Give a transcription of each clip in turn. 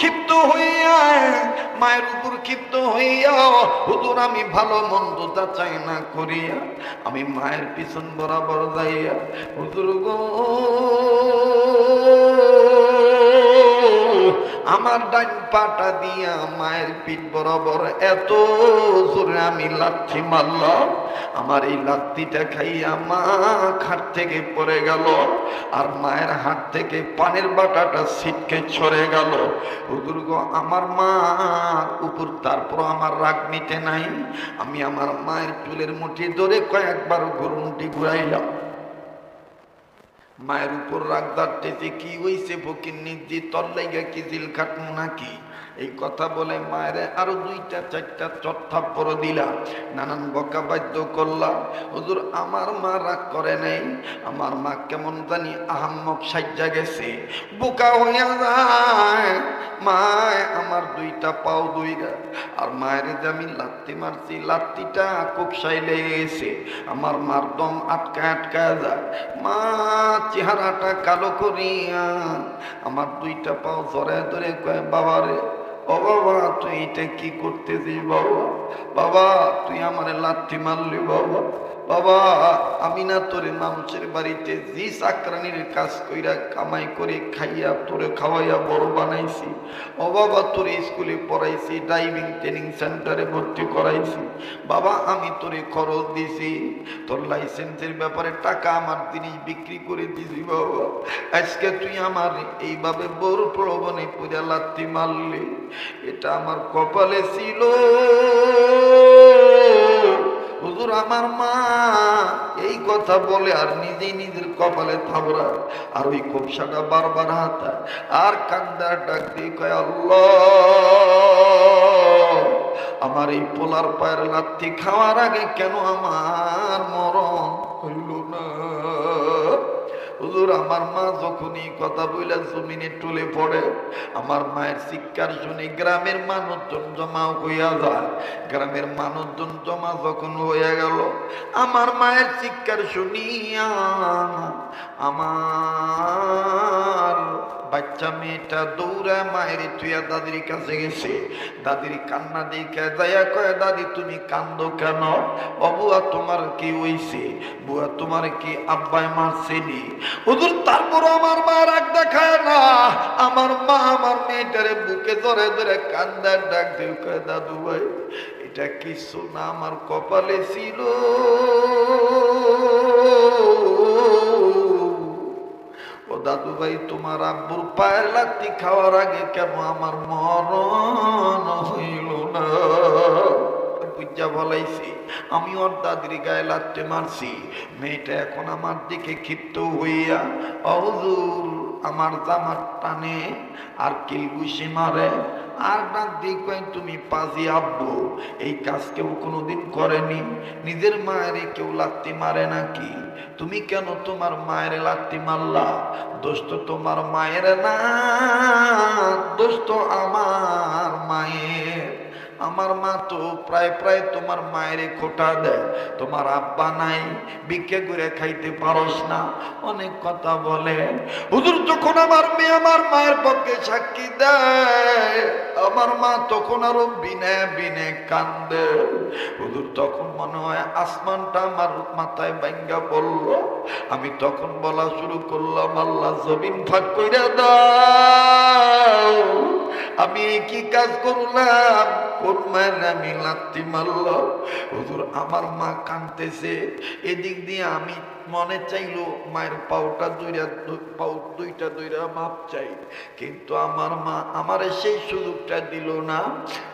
ক্ষিপ্ত হইয়া, মায়ের উপর ক্ষিপ্ত হইয়া, হুজুর, আমি ভালো মন্দ চাই না করিয়া, আমি মায়ের পিছন বরাবর যাইয়া, হুজুর গো আমার ডান পাটা দিয়া মায়ের পিঠ বরাবর এত জোরে আমি লাথি মারলাম। আমার এই লাত্তিটা খাইয়া মা খাট থেকে পড়ে গেল আর মায়ের হাত থেকে পানের বাটাটা ছিটকে ছড়ে গেল। হুজুর গো, আমার মা উপর তারপর আমার রাগ মিটে নাই। আমি আমার মায়ের চুলের মুঠি ধরে কয়েকবার গরুমটি ঘুরাইলাম। মায়ের উপর রাগদার টেতে কি হইছে ফকির নির্দি তর লাইগা কি জিল খাটমু নাকি? এই কথা বলে মায়ের আরও দুইটা, চারটা চট্থাপ্পর দিলাম নানান বকা বাধ্য করলাম। হুজুর, আমার মা রাগ করে নাই। আমার মা কেমন জানি আহাম্মক সাজ্জা গেছে। বোকা হইয়া যায়। মায়, আমার দুইটা পাও দুইরা। আর মায়ের যে আমি লাত্তি মারছি, লাত্তিটা কুকসাই লেগে গেছে। আমার মার দম আটকা আটকা যায়। মা, চেহারাটা কালো করিয়া আমার দুইটা পাও জড়ায় ধরে কয়, বাবারে ও বাবা তুই এটা কি করতেছিস বাবা? বাবা তুই আমার লাথি মারলি বাবা। বাবা, আমি না তোরে মানুষের বাড়িতে জি চাকরানির কাজ কইরা কামাই করে খাইয়া, তোরে খাওয়াইয়া বড় বানাইছি। ও বাবা, তোরে স্কুলে পড়াইছি ড্রাইভিং ট্রেনিং সেন্টারে ভর্তি করাইছি। বাবা, আমি তোরে খরচ দিছি। তোর লাইসেন্সের ব্যাপারে টাকা আমার জিনিস বিক্রি করে দিছি বাবা। আজকে তুই আমার এইভাবে বড় প্রলোভনে পূজা লাত্তি মারলি। এটা আমার কপালে ছিল। হুজুর, আমার মা এই কথা বলে আর নিজেই নিজের কপালে থাবড়া, আর ওই কপসাটা বারবার হাত, আর কান্দার ডাক দিয়ে কয় আমার এই পোলার পায়ের লাত্তি খাওয়ার আগে কেন আমার মরণ হইল না? হুজুর, আমার মা যখনই কথা বইলা জমিনে টুলে পড়ে, আমার মায়ের শিক্ষার শুনে গ্রামের মানুষজন জমা হইয়া যায়। গ্রামের মানুষজন জমা যখন হইয়া গেল, আমার মায়ের শিক্ষার শুনিয়া আমার বাচ্চা মেয়েটা দৌড়া মায়ের তুইয়া দাদির কাছে গেছে। দাদির কান্না দেখে দয়া কয়, দাদি, তুমি কান্দো কেন? অবুয়া তোমার কি হইছে? বুয়া, তোমার কি আব্বাই মারছেনি হুজুর তারপর আমার মা রাগ দেখায় না। আমার মা আমার মেয়েটারে বুকে ধরে ধরে কান্দার ডাক দিয়ে কয়, দাদু ভাই, এটা কিছু না আমার কপালে ছিল? ও দাদু ভাই তোমার আব্বুর পায়ের লাত্তি খাওয়ার আগে কেন আমার মরণ হইল না? বুঝা বলাইছি, আমি ওর দাদির গায়ে লাত্তে মারছি। মেয়েটা এখন আমার দিকে ক্ষিপ্ত হইয়া অহুজুর আমার জামার টানে আর কিলগুসি মারে। আর ডাক দিয়ে তুমি পাজি আব্বু, এই কাজ কেউ কোনোদিন করেনি? নিজের মায়ের কেউ লাত্তি মারে নাকি? তুমি কেন তোমার মায়ের লাত্তি মারলা? দোষ তো তোমার মায়ের না, দোষ তো আমার মায়ের আমার মা তো প্রায় প্রায় তোমার মায়ের খোটা দেয়। তোমার আব্বা নাই, ভিক্ষে করে খাইতে পারস না। অনেক কথা বলে। হুজুর যখন আমার মেয়ে আমার মায়ের পক্ষে সাক্ষী দেয়, আমার মা তখন আরও বিনে বিনে কান্দে। হুজুর তখন মনে হয় আসমানটা আমার মাথায় ব্যাঙ্গা পড়ল। আমি তখন বলা শুরু করলাম, আল্লাহ জমিন ফাঁক কইরা দাও। আমি কি কাজ করলাম? মায়ের আমি লাত্তি মারল। হুজুর, আমার মা এদিক দিয়ে আমি মনে চাইলো, মায়ের পাউটা দুইটা পাউ দুইটা দুইটা মাপ চাই। কিন্তু আমার মা আমারে সেই সুযোগটা দিল না।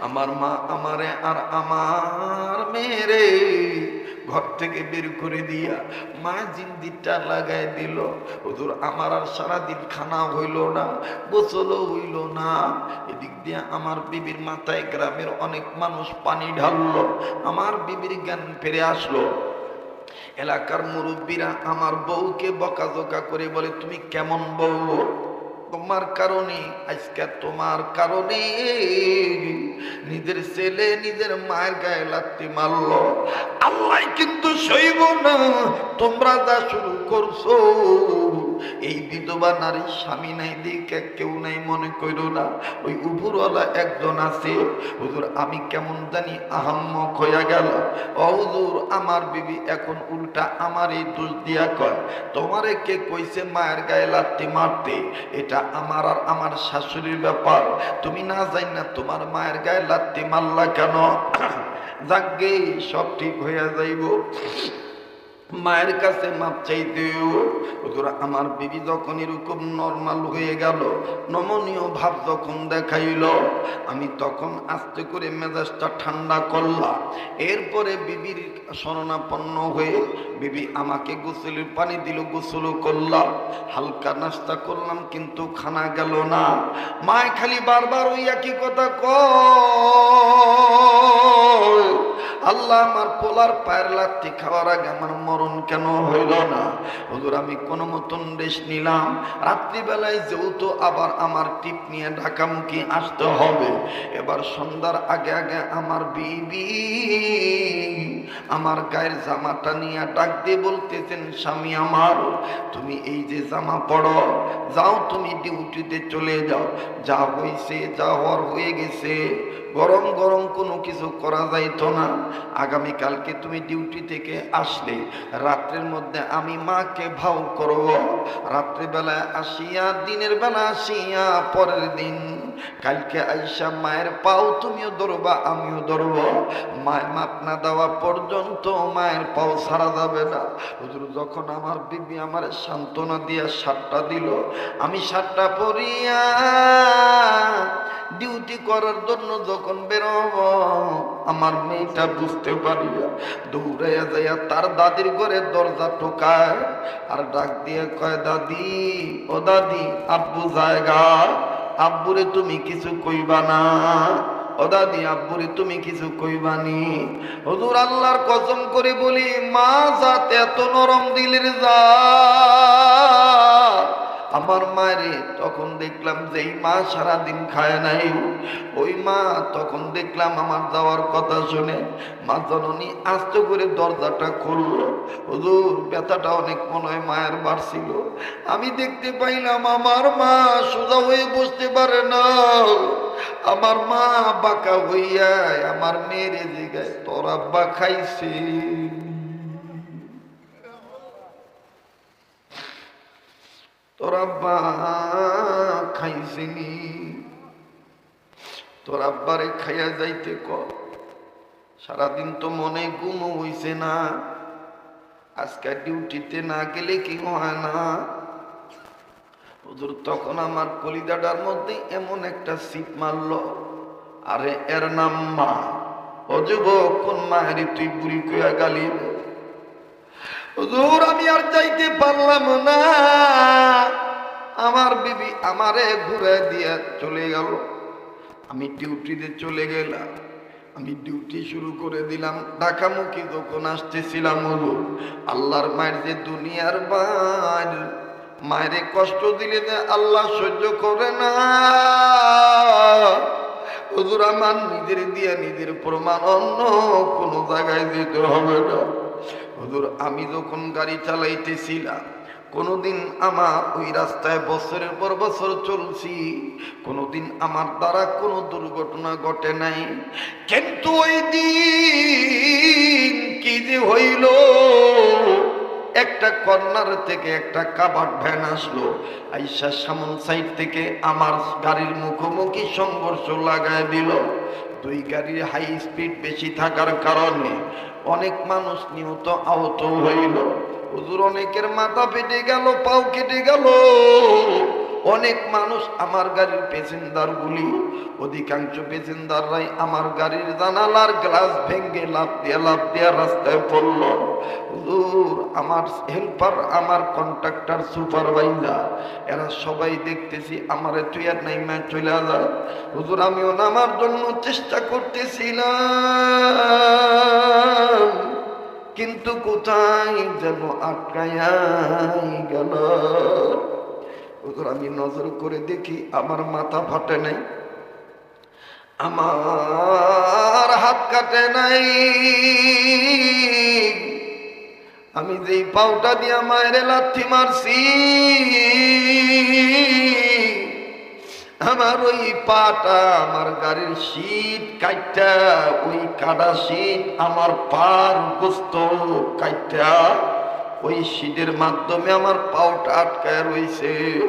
আমার মা আমারে আর আমার মেয়েরে ঘর থেকে বের করে দিয়া মা জিন্দিটা লাগাই দিল। হুজুর, আমার আর সারাদিন খানা হইল না, গোসলও হইল না। এদিক দিয়ে আমার বিবির মাথায় গ্রামের অনেক মানুষ পানি ঢাললো, আমার বিবির জ্ঞান ফিরে আসলো। এলাকার মুরব্বীরা আমার বউকে বকাঝোকা করে বলে, তুমি কেমন বউ? তোমার কারণে, আজকে তোমার কারণে নিজের ছেলে নিজের মায়ের গায়ে লাগতে মারল। আল্লাহ কিন্তু সইব না, তোমরা যা শুরু করছ। এই বিধবা নারী স্বামী নাই দিকে কেউ নাই, মনে করো না, ওই উপরওয়ালা একজন আছে। হুজুর, আমি কেমন জানি আহাম্মক হইয়া গেল হুজুর, আমার বিবি এখন উল্টা আমার এই দোষ দিয়া কয়, তোমারে কে কইছে মায়ের গায়ে লাত্তি মারতে? এটা আমার আর আমার শাশুড়ির ব্যাপার। তুমি না যাই না তোমার মায়ের গায়ে লাত্তি মারলা কেন? যাকে সব ঠিক হইয়া যাইব। মায়ের কাছে মাপ চাইতেও হুজুর, আমার বিবি যখন এরকম নর্মাল হয়ে গেল, নমনীয় ভাব যখন দেখাইল, আমি তখন আস্তে করে মেজাজটা ঠান্ডা করলাম। এরপরে বিবির শরণাপন্ন হয়ে বিবি আমাকে গোসলের পানি দিল, গোসল করলাম। হালকা নাস্তা করলাম, কিন্তু খানা গেল না। মায় খালি বারবার ওই একই কথা কয়। আল্লাহ আমার পোলার পায়ের লাত্তি খাওয়ার আগে আমার মরণ কেন হইল না? হুজুর, আমি কোনো মতন রেস্ট নিলাম। রাত্রিবেলায় যেহেতু আবার আমার টিপ নিয়ে ঢাকামুখী আসতে হবে, এবার সন্ধ্যার আগে আগে আমার বিবি আমার গায়ের জামাটা নিয়ে ডাক দিয়ে বলতেছেন, স্বামী আমার, তুমি এই যে জামা পড়ো, যাও তুমি ডিউটিতে চলে যাও। যা হয়েছে যা হওয়ার হয়ে গেছে। গরম গরম কোনো কিছু করা যাইতো না। আগামীকালকে তুমি ডিউটি থেকে আসলে রাত্রের মধ্যে আমি মাকে ভাও করব। রাত্রিবেলায় আসিয়া, দিনের বেলা আসিয়া, পরের দিন কালকে আইসা মায়ের পাও তুমিও ধরবা, আমিও ধরব। মায়ের মাপ না দেওয়া পর্যন্ত মায়ের পাও ছাড়া যাবে না। হুজুর যখন আমার বিবি আমার সান্ত্বনা দিয়া সাতটা দিল, আমি সাতটা পরিয়া ডিউটি করার জন্য যখন বেরোব, আমার মেয়েটা বুঝতে পারিয়া দৌড়াইয়া যাইয়া তার দাদির ঘরে দরজা টোকায় আর ডাক দিয়ে কয়, দাদি, ও দাদি, আব্বু জায়গা। আব্বুরে তুমি কিছু কইবা না? ও দাদি, আব্বুরে তুমি কিছু কইবানি হুজুর আল্লাহর কসম করে বলি, মা জাত এত নরম দিলের যা আমার মারে তখন দেখলাম যে এই মা সারাদিন খায় নাই। ওই মা তখন দেখলাম আমার যাওয়ার কথা শুনে, মা জননী আস্তে করে দরজাটা খুললো। হুজুর, ব্যথাটা অনেক মনে হয় মায়ের বাড়ছিল। আমি দেখতে পাইলাম আমার মা সোজা হয়ে বসতে পারে না। আমার মা বাঁকা হইয়ায় আমার মেয়ের জায়গায় তোর আব্বা তোর আব্বা তোর আব্বারে খাইয়া যাইতে কর সারাদিন তো মনে গুম হইছে না। আজকে ডিউটিতে না গেলে কি হয় না? হুজুর, তখন আমার কলিদাটার মধ্যে এমন একটা সিট মারলো। আরে, এর নাম মা। ও যুবক, কোন মায়ের তুই বুড়ি কইয়া গালি দে? হুজুর, আমি আর যাইতে পারলাম না। আমার বিবি আমারে ঘুরে দিয়ে চলে গেল। আমি ডিউটিতে চলে গেলাম। আমি ডিউটি শুরু করে দিলাম। ঢাকামুখী যখন আসতেছিলাম হুজুর, আল্লাহর মায়ের যে দুনিয়ার মায়ের মায়েরে কষ্ট দিলে যে আল্লাহ সহ্য করে না। হুজুর, আমার নিজের দিয়ে নিজের প্রমাণ অন্য কোনো জায়গায় যেতে হবে না। হুজুর, আমি যখন গাড়ি চালাইতেছিলাম কোনোদিন আমার ওই রাস্তায় বছরের পর বছর চলছি, কোনোদিন আমার দ্বারা কোনো দুর্ঘটনা ঘটে নাই। কিন্তু ওই দিন কি যে হইল, একটা কর্নার থেকে একটা কাবাট ভ্যান আসলো। আইসা সামন সাইড থেকে আমার গাড়ির মুখোমুখি সংঘর্ষ লাগায় দিল। দুই গাড়ির হাই স্পিড বেশি থাকার কারণে অনেক মানুষ নিহত, আহত হইল। হুজুর অনেকের মাথা ফেটে গেল, পাও কেটে গেল। অনেক মানুষ আমার গাড়ির প্যাসেঞ্জার গুলি অধিকাংশ প্যাসেঞ্জাররাই আমার গাড়ির জানালার গ্লাস ভেঙ্গে লাভ দিয়ে লাভ দিয়ে রাস্তায় পড়ল। হুজুর, আমার হেল্পার আমার কন্ট্রাক্টর সুপারভাইজার এরা সবাই দেখতেছি আমার তুই আর নাই ম্যাচ চলে যা হুজুর, আমিও নামার জন্য চেষ্টা করতেছিলাম, কিন্তু কোথায় যেন আটকায়াই গেল? আমি নজর করে দেখি আমার মাথা ফাটে নাই, আমার হাত কাটে নাই। আমি যেই পাউটা দিয়া মায়ের লাথি মারছি, আমার ওই পাটা, আমার গাড়ির শীত কাইটা ওই কাটা শীত আমার পার গোস্ত কাইটা ওই শীতের মাধ্যমে আমার পাওটা আটকায় রইছে।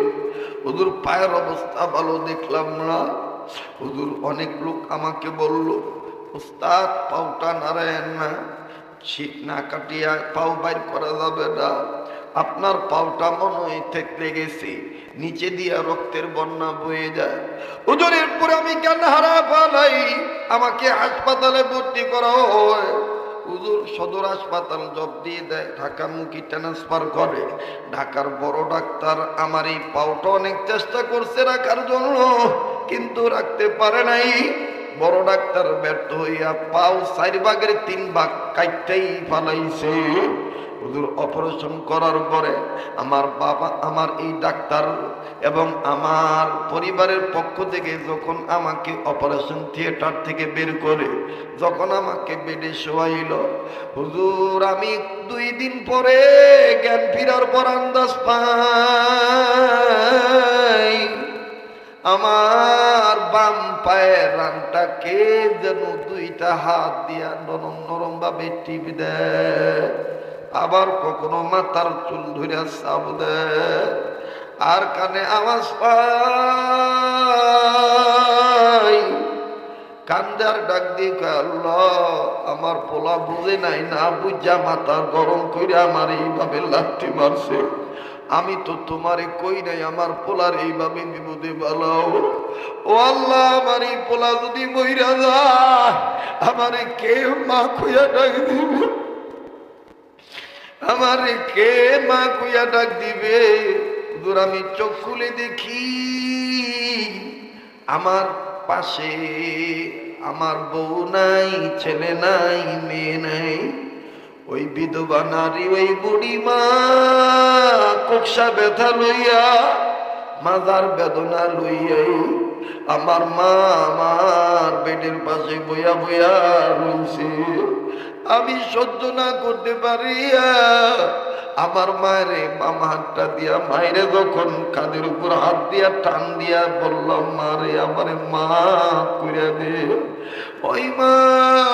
হুজুর, পায়ের অবস্থা ভালো দেখলাম না। হুজুর, অনেক লোক আমাকে বলল উস্তাদ পাওটা নারায়ণ না। শীত না কাটিয়া পাও বাইর করা যাবে না। আপনার পাওটা মনে থেকলে গেছে। নিচে দিয়া রক্তের বন্যা বয়ে যায়। হুজুরের পরে আমি কেন হারা পালাই। আমাকে হাসপাতালে ভর্তি করা হয়। হুজুর সদর হাসপাতাল জব দিয়ে দেয়, ঢাকামুখী ট্রান্সফার করে। ঢাকার বড় ডাক্তার আমার এই পাওটা অনেক চেষ্টা করছে রাখার জন্য, কিন্তু রাখতে পারে নাই। বড় ডাক্তার ব্যর্থ হইয়া পাও চার ভাগের তিন ভাগ কাইটাই ফালাইছে। হুজুর অপারেশন করার পরে আমার বাবা, আমার এই ডাক্তার এবং আমার পরিবারের পক্ষ থেকে যখন আমাকে অপারেশন থিয়েটার থেকে বের করে, যখন আমাকে বেডে শোয়াইল, হুজুর, আমি দুই দিন পরে জ্ঞান ফিরার পর আন্দাজ পাই। আমার বাম পায়ের রানটাকে যেন দুইটা হাত দিয়া নরম নরম ভাবে টিপ দেয়। আবার কখনো মাথার চুল ধরে চাপ দেয় আর কানে আওয়াজ পাই। কান্দার ডাক দিয়ে আল্লাহ, আমার পোলা বুঝে নাই না, বুঝা মাথা গরম করে আমার এইভাবে লাঠি মারছে। আমি তো তোমারে কই নাই, আমার পোলার এইভাবে বিপদে বালাও ও আল্লাহ, আমার এই পোলা যদি মইরা যায়, আমারে কে মা খুঁয়া ডাক দিবে? আমারে কে মা কুইয়া ডাক দিবে? হুজুর, আমি চোখ খুলে দেখি আমার পাশে আমার বউ নাই, ছেলে নাই, মেয়ে নাই। ওই বিধবা নারী, ওই বুড়ি মা কোকসা ব্যথা লইয়া, মাজার বেদনা লইয়াই আমার মা আমার বেডের পাশে বইয়া বইয়া রয়েছে আমি সহ্য না করতে পারি আমার মায়ের মামা হাতটা দিয়া মায়েরে যখন কাঁধের উপর হাত দিয়া টান দিয়া বললাম, মারে, আমারে মাফ করে দে। ওই মা,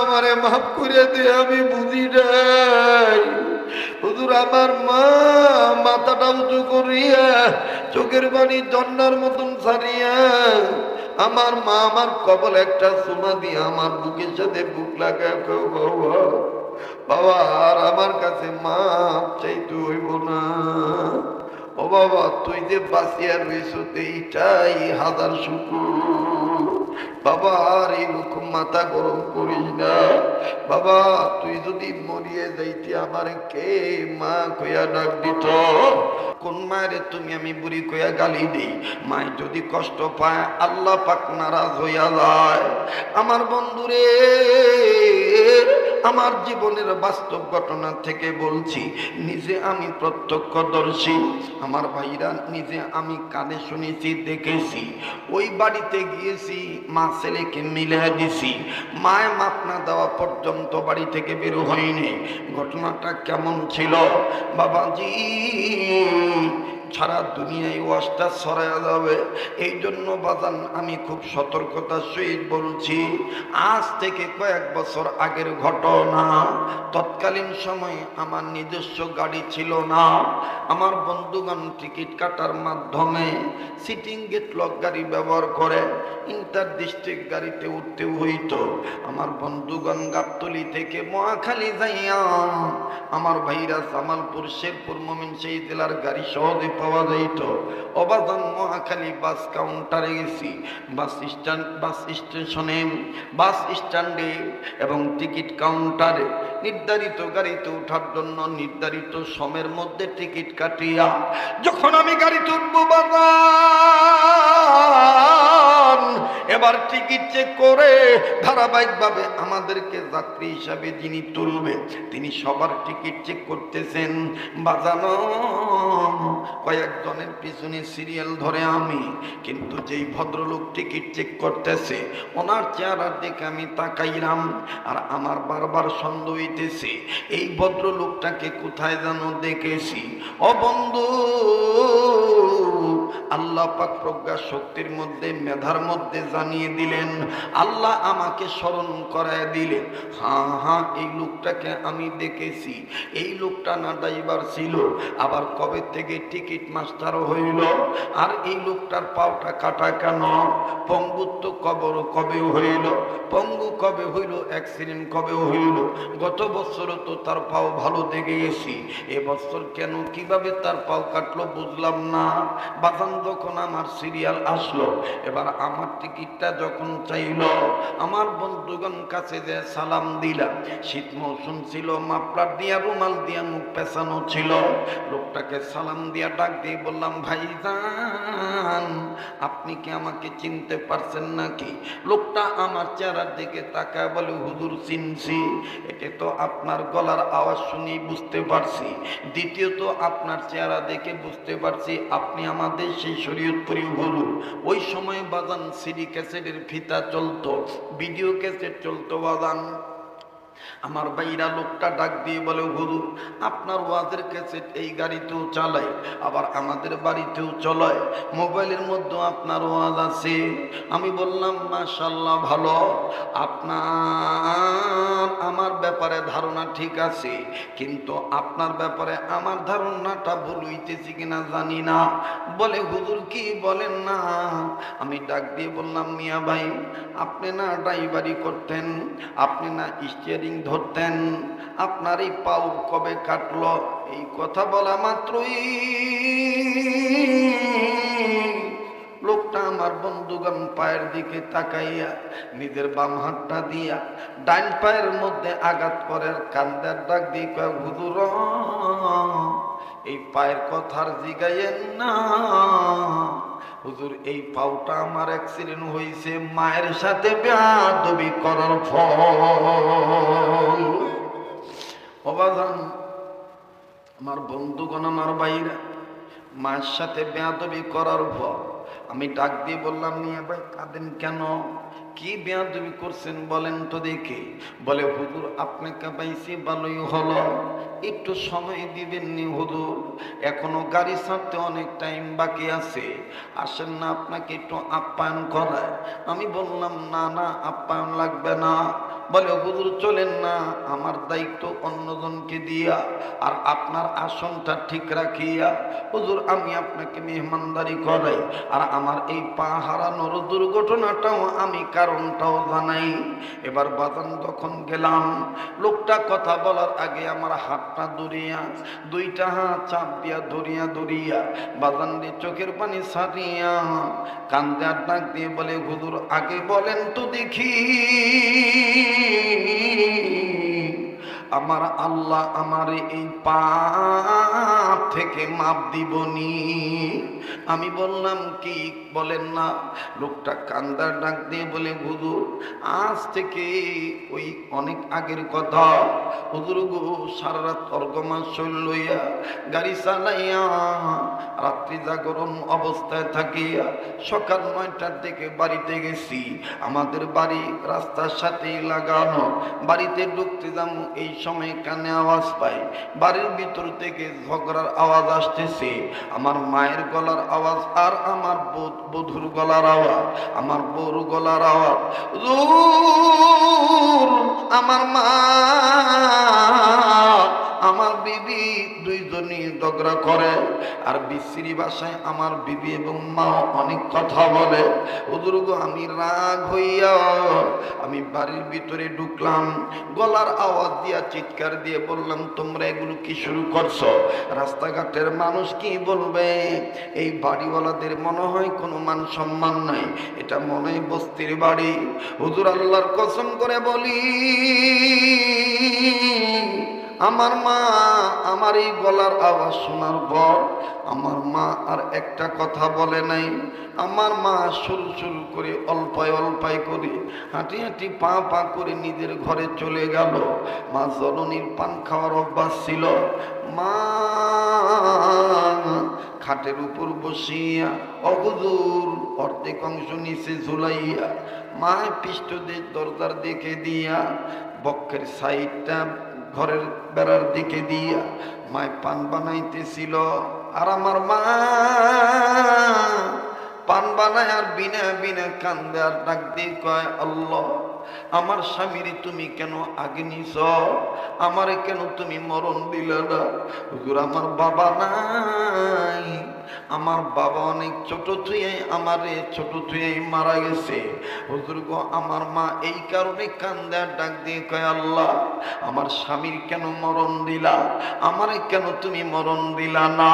আমারে মাফ করে দে, আমি বুঝি নাই। হুজুর আমার মা মাথাটা উঁচু করিয়া চোখের বাণী জন্নার মতন সারিয়া আমার মা আমার কবল একটা সোনা দিয়ে আমার বুকের সাথে বুক কয়, বাবা বাবা আর আমার কাছে মা চাইতে হইব না। ও বাবা, তুই যে বাঁচিয়া রয়েছ এইটাই হাজার শুকুর। বাবা, আর এইরকম মাথা গরম করিস না। বাবা, তুই যদি মরিয়ে যাইতি আমার কে মা কইয়া ডাক দিত, কোন মায়ের তুমি আমি বুড়ি কইয়া গালি দিই? মায় যদি কষ্ট পায়, আল্লাহ পাক নারাজ হইয়া যায়। আমার বন্ধুরে আমার জীবনের বাস্তব ঘটনা থেকে বলছি, নিজে আমি প্রত্যক্ষদর্শী, আমার ভাইরা নিজে আমি কানে শুনেছি, দেখেছি। ওই বাড়িতে গিয়েছি, মা ছেলেকে মিলে দিছি মায় মাপ না দেওয়া পর্যন্ত বাড়ি থেকে বের হয়নি। ঘটনাটা কেমন ছিল? বাবাজি সারা দুনিয়ায় ওয়াজটা ছড়ায়া যাবে। এই জন্য বাজান, আমি খুব সতর্কতার সহিত বলছি, আজ থেকে কয়েক বছর আগের ঘটনা, তৎকালীন সময়ে আমার নিজস্ব গাড়ি ছিল না। আমার বন্ধুগণ টিকিট কাটার মাধ্যমে সিটিং গেট লক গাড়ি ব্যবহার করে ইন্টার ডিস্ট্রিক্ট গাড়িতে উঠতে হইতো। আমার বন্ধুগণ গাবতলি থেকে মহাখালী যাইয়া আমার ভাইরা জামালপুর, শেরপুর মমিন সেই জেলার গাড়ি সহজে পাওয়া যাইত অবাধন মহাখালী বাস কাউন্টারে গেছি। বাস স্ট্যান্ড বাস স্টেশনে বাস স্ট্যান্ডে এবং টিকিট কাউন্টারে নির্ধারিত গাড়িতে ওঠার জন্য নির্ধারিত সময়ের মধ্যে টিকিট কাটিয়া, যখন আমি গাড়ি উঠবো বাবা এবার টিকিট চেক করে ধারাবাহিকভাবে আমাদেরকে যাত্রী হিসাবে যিনি তুলবেন তিনি সবার টিকিট চেক করতেছেন। বাজানো, কয়েকজনের পিছনে সিরিয়াল ধরে আমি, কিন্তু যেই ভদ্রলোক টিকিট চেক করতেছে, ওনার চেহারার দিকে আমি তাকাইলাম আর আমার বারবার সন্দেহ হইতেছে, এই ভদ্রলোকটাকে কোথায় যেন দেখেছি? ও বন্ধু আল্লাহ পাক প্রজ্ঞা শক্তির মধ্যে, মেধার মধ্যে জানিয়ে দিলেন, আল্লাহ আমাকে স্মরণ করায় দিলেন। হ্যাঁ হ্যাঁ এই লোকটাকে আমি দেখেছি। এই লোকটা না ড্রাইভার ছিল, আবার কবে থেকে টিকিট মাস্টারও হইল, আর এই লোকটার পাওটা কাটা কেন? পঙ্গুত্ব কবর কবে হইল? পঙ্গু কবে হইল? অ্যাক্সিডেন্ট কবে হইল? গত বছরও তো তার পাও ভালো দেখে গেছি এবছর কেন? কীভাবে তার পাও কাটলো বুঝলাম না। বাজান যখন আমার সিরিয়াল আসলো, এবার আমার টিকিটটা যখন চাইল, আমার বন্ধুগণ কাছে যে সালাম দিলাম, শীত মৌসুম ছিল, মাপলার দিয়া, রুমাল দিয়া মুখ পেছানো ছিল। লোকটাকে সালাম দিয়া ডাক দিয়ে বললাম, ভাইজান, আপনি কি আমাকে চিনতে পারছেন নাকি? লোকটা আমার চেহারার দিকে তাকায় বলে, হুজুর, চিনছি। এটা তো আপনার গলার আওয়াজ শুনেই বুঝতে পারছি। দ্বিতীয়ত, আপনার চেহারা দেখে বুঝতে পারছি, আপনি আমাদের সেই শরীয়তপুরি হুজুর ওই সময় বাজান সিডি ক্যাসেটের ফিতা চলতো ভিডিও ক্যাসেট চলতো বাজান। আমার বাইরা লোকটা ডাক দিয়ে বলে, হুজুর, আপনার ওয়াজের ক্যাসেট এই গাড়িতেও চালায়, আবার আমাদের বাড়িতেও চলায়, মোবাইলের মধ্যে আপনার ওয়াজ আছে? আমি বললাম মাশাল্লাহ ভালো। আপনার, আমার ব্যাপারে ধারণা ঠিক আছে, কিন্তু আপনার ব্যাপারে আমার ধারণাটা ভুল হইতেছি কিনা জানি না। বলে, হুজুর, কি বলেন না? আমি ডাক দিয়ে বললাম, মিয়া ভাই, আপনি না ড্রাইভারি করতেন, আপনি না স্টিয়ারিং ধরতেন। আপনার এই পাও কবে কাটল? এই কথা বলা মাত্রই। লোকটা আমার বন্ধুগণ পায়ের দিকে তাকাইয়া, নিজের বাম হাতটা দিয়া ডাইন পায়ের মধ্যে আঘাত করে কান্দার ডাক দিয়ে কয়, হুজুর, এই পায়ের কথার জিগাইয়েন না। হুজুর, এই পাউটা আমার অ্যাক্সিডেন্ট হয়েছে মায়ের সাথে বেয়াদবি করার ফল। অবাধান আমার বন্ধুগণ, আমার বাইরা মায়ের সাথে বেয়াদবি করার ফল। আমি ডাক দিয়ে বললাম, নিয়ে ভাই, কাঁদেন কেন? কি বেয়াদবি করছেন বলেন তো দেখে। বলে, হুজুর, আপনাকে পাইছি ভালোই হলো। একটু সময় দিবেন নি হুজুর। এখনও গাড়ি ছাড়তে অনেক টাইম বাকি আছে। আসেন না, আপনাকে একটু আপ্যায়ন করায় আমি বললাম, না না, আপ্যায়ন লাগবে না। বলে, হুজুর, চলেন না। আমার দায়িত্ব অন্যজনকে দিয়া আর আপনার আসনটা ঠিক রাখিয়া, হুজুর, আমি আপনাকে মেহমানদারি করাই। আর আমার এই পা হারানোর দুর্ঘটনাটাও আমি কারণটাও জানাই। এবার বাজান যখন গেলাম, লোকটা কথা বলার আগে আমার হাতটা দরিয়া দুইটা হাত চাপ দিয়া ধরিয়া ধরিয়া বাজান দিয়ে চোখের পানি সারিয়া কান্দে আর ডাক দিয়ে বলে, হুজুর, আগে বলেন তো দেখি। আমার আল্লাহ আমার এই পাপ থেকে মাপ দিবনি। আমি বললাম, কি? বলেন না। লোকটা কান্দার ডাক দিয়ে বলে, হুজুর, আজ থেকে ওই অনেক আগের কথা। হুজুর গো, সারা রাত অর্গমা শৈল লইয়া গাড়ি চালাইয়া, রাত্রি জাগরণ অবস্থায় থাকিয়া সকাল নয়টার দিকে বাড়িতে গেছি। আমাদের বাড়ি রাস্তার সাথে লাগানো। বাড়িতে ঢুকতে যাম এই সময় কানে আওয়াজ পাই, বাড়ির ভিতর থেকে ঝগড়ার আওয়াজ আসতেছে। আমার মায়ের গলার আওয়াজ আর আমার বধ- বধুর গলার আওয়াজ, আমার বড় গলার আওয়াজ। আমার মা আমার বিবি দুইজনই ঝগড়া করে, আর বিশ্রী ভাষায় আমার বিবি এবং মা অনেক কথা বলে। ওদুর্গ আমি রাগ হইয়া আমি বাড়ির ভিতরে ঢুকলাম, গলার আওয়াজ দিয়া চিৎকার দিয়ে বললাম, তোমরা এগুলো কি শুরু করছ? রাস্তাঘাটের মানুষ কি বলবে? এই বাড়িওয়ালাদের মনে হয় কোনো মান সম্মান নাই। এটা মনে বস্তির বাড়ি। হুজুর আল্লাহর কসম করে বলি আমার মা, আমার এই গলার আওয়াজ শোনার পর আমার মা আর একটা কথা বলে নাই। আমার মা শুরু শুরু করে, অল্পায় অল্পায় করে, হাঁটি হাঁটি পা পা করে নিজের ঘরে চলে গেল। মা জননীর পান খাওয়ার অভ্যাস ছিল। মা, খাটের উপর বসিয়া অগদুর অর্ধেক অংশ নিচে ঝুলাইয়া মা পৃষ্ঠদের দরজার দেখে দিয়া বক্ষের সাইডটা ঘরের বেড়ার দিকে দিয়া মায় পান বানাইতেছিল। আর আমার মা পান বানায় আর বিনা বিনা কান্দে আর ডাক দিয়ে কয়, আল্লাহ আমার স্বামীর তুমি কেন আগে নিছ আমারে কেন তুমি মরণ দিলে না? আমার বাবা নাই। আমার বাবা অনেক ছোট থুয়ে আমারে ছোট থুয়ে মারা গেছে। হুজুর গো, আমার মা এই কারণে কান্দে, ডাক দিয়ে কয়, আল্লাহ, আমার স্বামীর কেন মরণ দিলা? আমারে কেন তুমি মরণ দিলা না?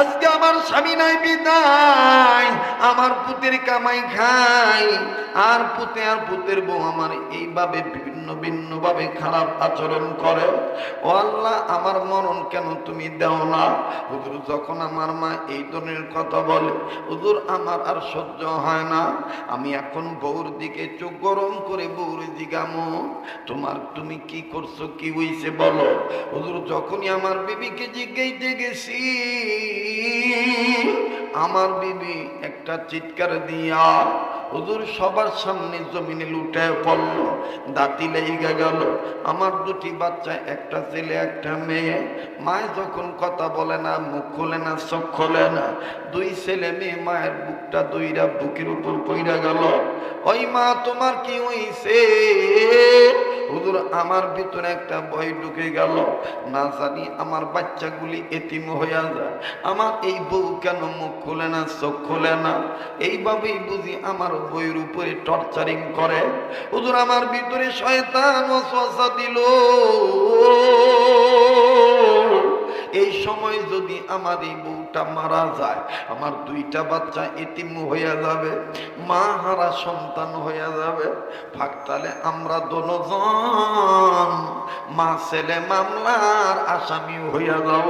আজকে আমার স্বামী নাই, বিদায়। আমার পুতের কামাই খাই আর পুতে আর পুতের বউ আমার এইভাবে বিভিন্ন ভিন্ন ভাবে খারাপ আচরণ করে। ও আল্লাহ, আমার মরণ কেন তুমি দেও না? হুজুর, যখন আমার মা এই ধরনের কথা বলে, হুজুর, আমার আর সহ্য হয় না। আমি এখন বউর দিকে চোখ গরম করে বউর জিগামো। তোমার, তুমি কি করছ, কি হইছে বলো? হুজুর, যখনই আমার বিবিকে জিজ্ঞাইতে গেছি, আমার বিবি একটা চিৎকার দিয়া হুজুর সবার সামনে জমিনে লুটায় পড়ল, দাঁতি লেগে গেল। আমার দুটি বাচ্চা, একটা ছেলে, একটা মেয়ে। মায় যখন কথা বলে না, মুখ খোলে না, চোখ খোলে না, দুই ছেলে মেয়ে মায়ের বুকটা দুইরা বুকের উপর পইরা গেল। ওই মা, তোমার কি হইছে? হুজুর, আমার ভিতরে একটা ভয় ঢুকে গেল। না জানি আমার বাচ্চাগুলি এতিম হইয়া যায়। আমার এই বউ কেন মুখ খুলে না, চোখ খুলে না? এইভাবেই বুঝি আমার বইয়ের উপরে টর্চারিং করে। হুজুর, আমার ভিতরে শয়তান দিল। এই সময় যদি আমার এই বউটা মারা যায়, আমার দুইটা বাচ্চা এতিম হইয়া যাবে, মা হারা সন্তান হইয়া যাবে ফাঁকতালে আমরা দনজন মা ছেলে মামলার আসামি হইয়া যাব।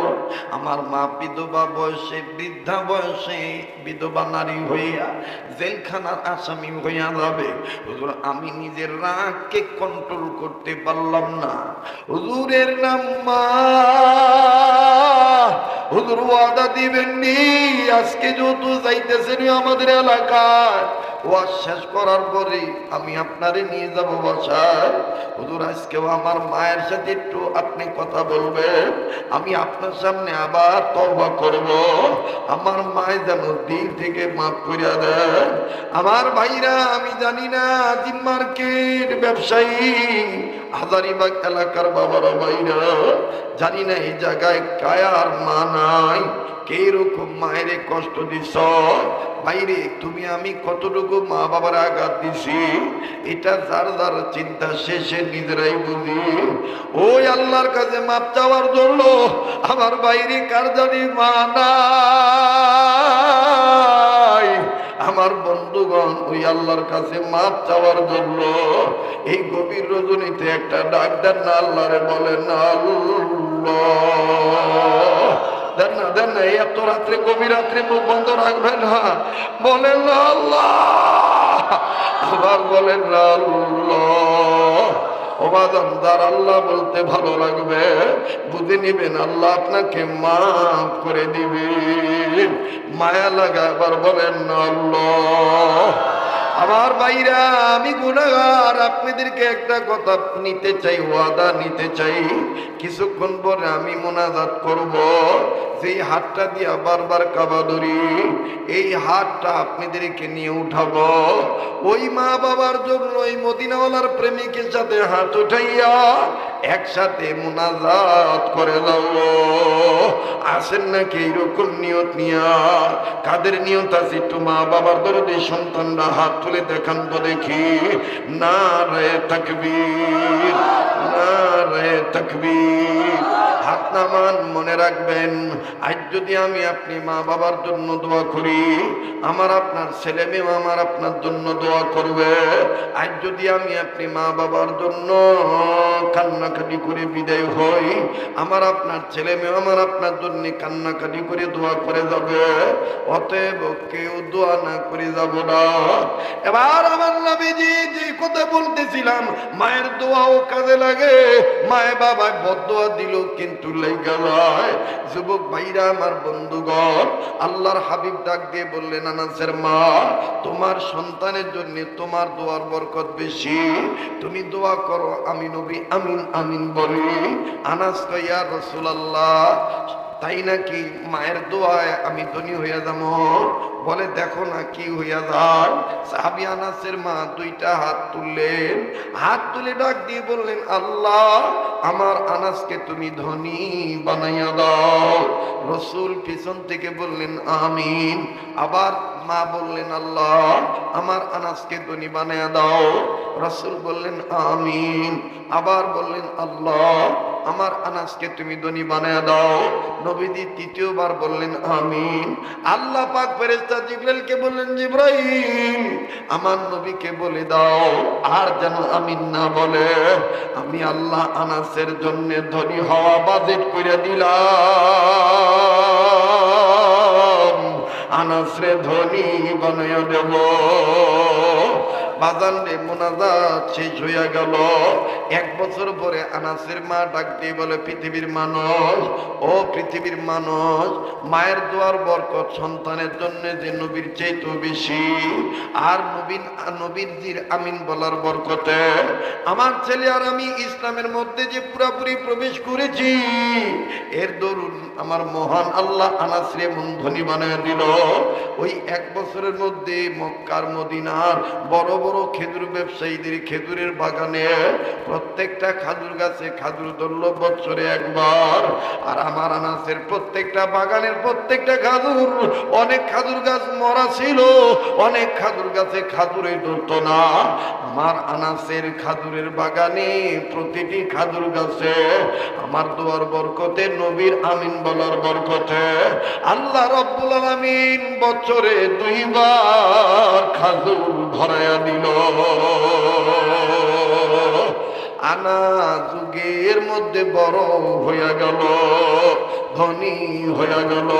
আমার মা বিধবা বয়সে, বৃদ্ধা বয়সে বিধবা নারী হইয়া জেলখানার আসামি হইয়া যাবে। হুজুর, আমি নিজের রাগকে কন্ট্রোল করতে পারলাম না। হুজুরের নাম মা। হুজুর ওয়াদা দিবেননি। আজকে যত যাইতেছেন আমাদের এলাকায়। ওয়াজ শেষ করার পরে আমি আপনারে নিয়ে যাব বাসায়। হুজুর, আজকেও আমার মায়ের সাথে একটু আপনি কথা বলবেন। আমি আপনার সামনে আবার তওবা করব। আমার মায় যেন দিল থেকে মাফ করে দেন। আমার ভাইরা, আমি জানি না জিম মার্কেট ব্যবসায়ী হাজারিবাগ এলাকার বাবারা ভাইরা, জানি না এই জায়গায় কায়ার মা নাই। রকম মায়ের কষ্ট দিছ? বাইরে, তুমি আমি কতটুকু মা বাবার আঘাত দিছি? এটা যার যার চিন্তা শেষে নিজেরাই বুঝি। ওই আল্লাহর কাছে মাপ চাওয়ার জন্য আমার বাইরে কার জানি মা নাই। আমার বন্ধুগণ, ওই আল্লাহর কাছে মাপ চাওয়ার জন্য এই গভীর রজনীতে একটা ডাক্তার না আল্লাহরে বলেন, আল্লাহ। এত রাত্রে, গভীর রাত্রে মুখ বন্ধ রাখবেন না। বলেন আবার বলেন আল্লাহ। আল্লাহ বলতে ভালো লাগবে। বুঝে নিবেন, আল্লাহ আপনাকে মাফ করে দিবেন মায়া লাগা, আবার বলেন আল্লাহ। আমার ভাইরা আমি গুণাগার আপনাদেরকে একটা কথা নিতে চাই, ওয়াদা নিতে চাই। কিছুক্ষণ পরে আমি মোনাজাত করব। যেই হাতটা দিয়া বারবার কাবাদরি এই হাতটা আপনাদেরকে নিয়ে উঠাবো। ওই মা বাবার জন্য ওই মদিনাওয়ালার প্রেমিকের সাথে হাত উঠাইয়া একসাথে মোনাজাত করে দাও। আসেন নাকি এইরকম নিয়ত নিয়া? কাদের নিয়ত আছে একটু মা বাবার দরদে সন্তানরা হাত তুলে দেখান তো দেখি। না রে তকবীর না রে তকবীর। হাত নামান মনে রাখবেন, আজ যদি আমি আপনি মা বাবার জন্য দোয়া করি, আমার আপনার ছেলে মেয়ে আমার আপনার জন্য দোয়া করবে। আজ যদি আমি আপনি মা বাবার জন্য কান্নাকাটি করে বিদায় হই আমার আপনার ছেলে মেয়ে, আমার আপনার জন্য কান্নাকাটি করে দোয়া করে যাবে। অতএব কেউ দোয়া না করে যাব না। এবার আমার নবীজি যে কথা বলতেছিলাম, মায়ের দোয়াও কাজে লাগে। মায়ে বাবা বদোয়া দিল কিন্তু লেগে যায়। যুবক ভাইরা, আমার বন্ধুগণ, আল্লাহর হাবিব ডাক দিয়ে বললেন, আনাসের মা, তোমার সন্তানের জন্য তোমার দোয়ার বরকত বেশি। তুমি দোয়া করো, আমি নবী, আমিন আমিন বলি, আনাস কইয়া রসুলাল্লাহ, তাই নাকি মায়ের দোয়ায় আমি ধনী হইয়া যাব? বলে, দেখো না কি হইয়া যায়। সাহাবি আনাসের মা দুইটা হাত তুললেন। হাত তুলে ডাক দিয়ে বললেন, আল্লাহ, আমার আনাসকে তুমি ধনী বানাইয়া দাও। রসুল পিছন থেকে বললেন, আমিন। আবার মা বললেন, আল্লাহ, আমার আনাসকে ধনী বানাইয়া দাও। রসুল বললেন, আমিন। আবার বললেন, আল্লাহ, আমার আনাসকে তুমি ধনী বানায় দাও। নবীদি তৃতীয়বার বললেন, আমিন। আল্লাহ পাক ফেরেস্তা জিব্রাইলকে বললেন, জিব্রাইল, আমার নবীকে বলে দাও, আর যেন আমিন না বলে। আমি আল্লাহ আনাসের জন্য ধনী হওয়া বাজেট করে দিলাম। আনাসরে ধনী বনয় দেব। শেষ হইয়া গেল। এক বছর পরে আনাসের মা ডাক দিয়ে বলে, পৃথিবীর মানুষ, ও পৃথিবীর মানুষ, মায়ের দোয়ার বরকত সন্তানের জন্য যে নবীর চাইতো বেশি, আর নবীন নবীর আমিন বলার বরকতে, আমার ছেলে আর আমি ইসলামের মধ্যে যে পুরাপুরি প্রবেশ করেছি, এর দরুন আমার মহান আল্লাহ আনাসরে মন ধনী বানিয়ে দিল। ওই এক বছরের মধ্যে মক্কার মদিনার বড় বড় খেজুর ব্যবসায়ীদের খেজুরের বাগানে প্রত্যেকটা খাজুর গাছে খাজুর ধরল বছরে একবার। আর আমার আনাসের প্রত্যেকটা বাগানের প্রত্যেকটা খাজুর, অনেক খাজুর গাছ মরা ছিল, অনেক খাজুর গাছে খাজুরে ধরত না। আমার আনাসের খাজুরের বাগানে প্রতিটি খাজুর গাছে আমার দোয়ার বরকতে, নবীর আমিন বলার বরকতে, আল্লাহ রব্বুল আলামিন বছরে দুইবার খাজুর ধরাইয়া আনা যুগের মধ্যে বড় হইয়া গেল, ধনী হইয়া গেল।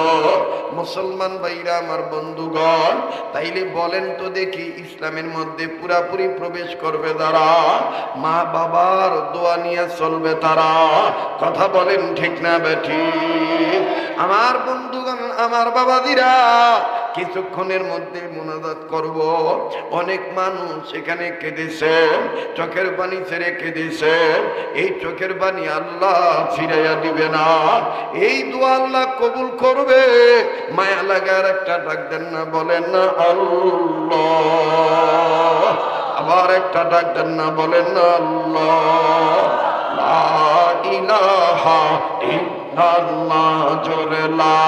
মুসলমান ভাইরা, আমার বন্ধুগণ, তাইলে বলেন তো দেখি ইসলামের মধ্যে পুরাপুরি প্রবেশ করবে তারা মা বাবার দোয়া নিয়ে চলবে তারা? কথা বলেন ঠিক না বেঠি আমার বন্ধুগণ, আমার বাবাদিরা কিছুক্ষণের মধ্যে মোনাজাত করব। অনেক মানুষ এখানে কেঁদেছে, চোখের পানি ছেড়ে কেঁদেছে। এই চোখের পানি আল্লাহ ফিরাইয়া দিবে না। এই দোয়া আল্লাহ কবুল করবে। মায়া লাগার একটা ডাক দেন না, বলেন না, আল্লাহ। আবার একটা ডাক দেন না, বলেন না, আল্লাহ। ইলাহা ইল্লাল্লাহ, জোরে লা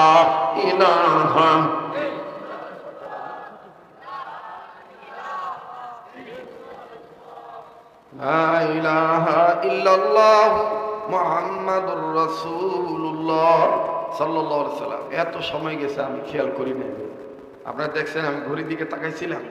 ইলাহা লা ইলাহা ইল্লাল্লাহ মুহাম্মাদুর রাসূলুল্লাহ সাল্লাল্লাহু আলাইহি সাল্লাম এত সময় গেছে আমি খেয়াল করি নাই। আপনারা দেখছেন আমি ঘড়ির দিকে তাকাইছিলাম।